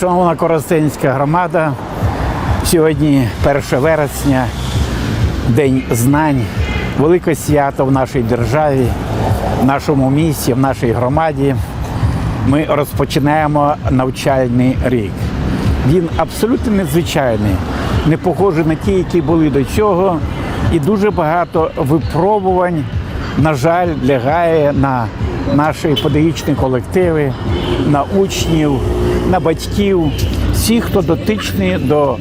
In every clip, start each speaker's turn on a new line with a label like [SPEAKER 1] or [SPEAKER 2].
[SPEAKER 1] Шановна Коростенська громада, сьогодні 1 вересня, День знань, велике свято в нашій державі, в нашому місті, в нашій громаді. Ми розпочинаємо навчальний рік. Він абсолютно незвичайний, не похожий на ті, які були до цього, і дуже багато випробувань, на жаль, лягає на наші педагогічні колективи, на учнів, на батьків, всіх, хто дотичний до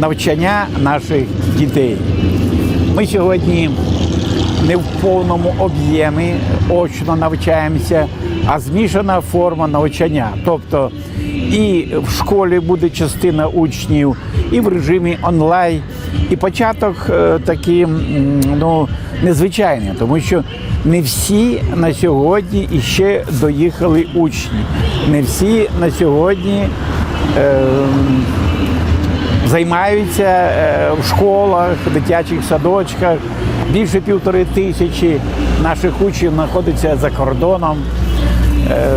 [SPEAKER 1] навчання наших дітей. Ми сьогодні не в повному об'ємі очно навчаємося, а змішана форма навчання. Тобто і в школі буде частина учнів, і в режимі онлайн. І початок е, такий м, ну, незвичайний, тому що не всі на сьогодні іще доїхали учні. Не всі на сьогодні е, займаються е, в школах, дитячих садочках. Більше півтори тисячі наших учнів знаходиться за кордоном. Е,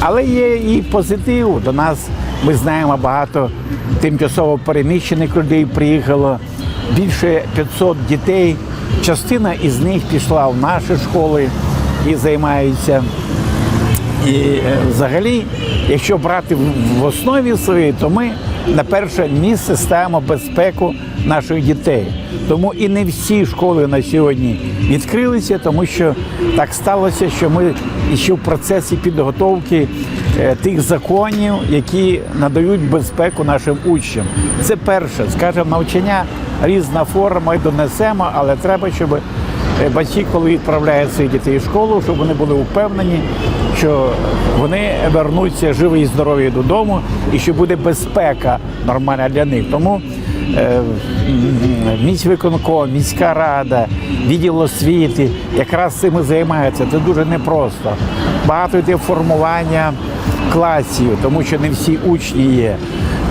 [SPEAKER 1] Але є і позитив. До нас ми знаємо багато тимчасово переміщених людей приїхало. Більше 500 дітей. Частина із них пішла в наші школи і займаються. І е, взагалі, якщо брати в- основі своїй, то ми на перше місце ставимо безпеку наших дітей. Тому і не всі школи на сьогодні відкрилися, тому що так сталося, що ми ще в процесі підготовки е, тих законів, які надають безпеку нашим учням. Це перше, скажімо, навчання різна форма, і донесемо, але треба, щоб Е, Батьки, коли відправляють своїх дітей в школу, щоб вони були впевнені, що вони вернуться живі і здорові додому, і що буде безпека нормальна для них. Тому е, міськвиконком, міська рада, відділ освіти якраз цим і займаються. Це дуже непросто. Багато йде формування класів, тому що не всі учні є.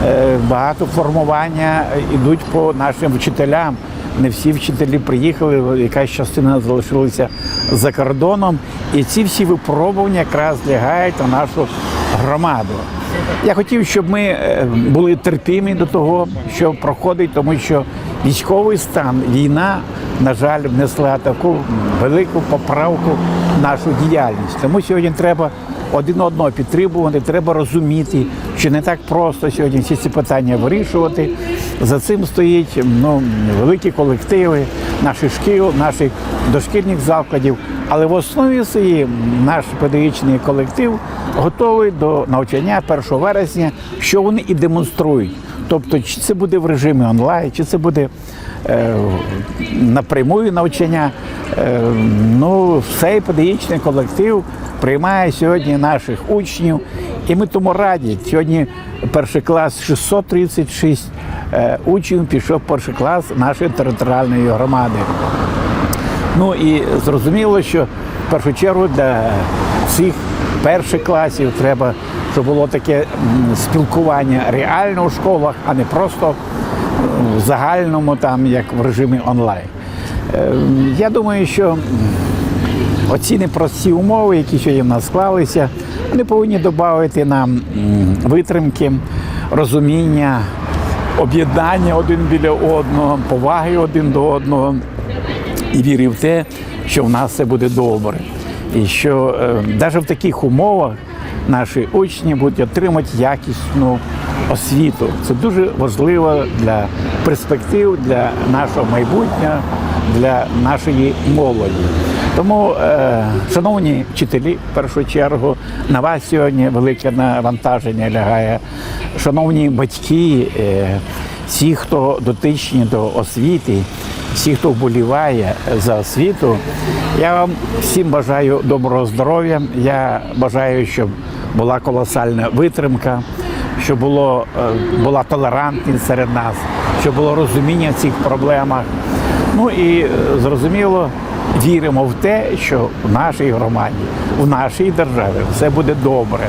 [SPEAKER 1] Е, Багато формування йдуть по нашим вчителям. Не всі вчителі приїхали, якась частина залишилася за кордоном. І ці всі випробування якраз лягають на нашу громаду. Я хотів, щоб ми е, були терпімі до того, що проходить, тому що військовий стан, війна, на жаль, внесла таку велику поправку в нашу діяльність. Тому сьогодні треба один одного підтримувати, треба розуміти, що не так просто сьогодні всі ці питання вирішувати. За цим стоїть ну, великі колективи наших шкіл, наших дошкільних закладів. Але в основі своїй наш педагогічний колектив готовий до навчання 1 вересня, що вони і демонструють. Тобто, чи це буде в режимі онлайн, чи це буде е, напрямую навчання. Е, ну, цей педагогічний колектив приймає сьогодні наших учнів, і ми тому раді. Сьогодні перший клас 636 е, учнів пішов перший клас нашої територіальної громади. Ну і зрозуміло, що в першу чергу для цих перших класів треба, щоб було таке спілкування реально в школах, а не просто в загальному, там як в режимі онлайн. Е, Я думаю, що оці непрості умови, які сьогодні в нас склалися, вони повинні додати нам витримки, розуміння, об'єднання один біля одного, поваги один до одного і вірив в те, що в нас все буде добре. І що навіть в таких умовах наші учні будуть отримати якісну освіту. Це дуже важливо для перспектив, для нашого майбутнього, для нашої молоді. Тому, е, шановні вчителі, в першу чергу, на вас сьогодні велике навантаження лягає. Шановні батьки, е, всі, хто дотичні до освіти, всі, хто вболіває за освіту, я вам всім бажаю доброго здоров'я. Я бажаю, щоб була колосальна витримка, щоб було, е, була толерантність серед нас, щоб було розуміння в цих проблемах. Ну і е, зрозуміло, віримо в те, що в нашій громаді, в нашій державі все буде добре.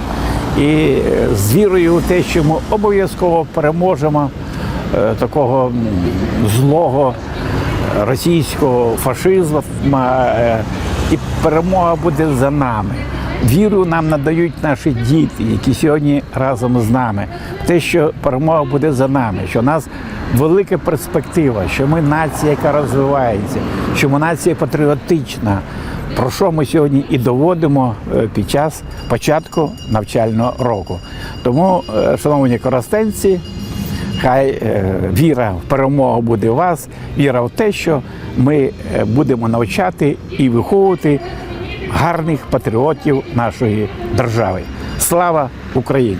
[SPEAKER 1] І е, з вірою в те, що ми обов'язково переможемо такого злого російського фашизму, і перемога буде за нами. Віру нам надають наші діти, які сьогодні разом з нами. Те, що перемога буде за нами, що у нас велика перспектива, що ми нація, яка розвивається, що ми нація патріотична. Про що ми сьогодні і доводимо е, під час початку навчального року. Тому, е, шановні коростенці, Хай е, віра в перемогу буде у вас, віра в те, що ми будемо навчати і виховувати гарних патріотів нашої держави. Слава Україні!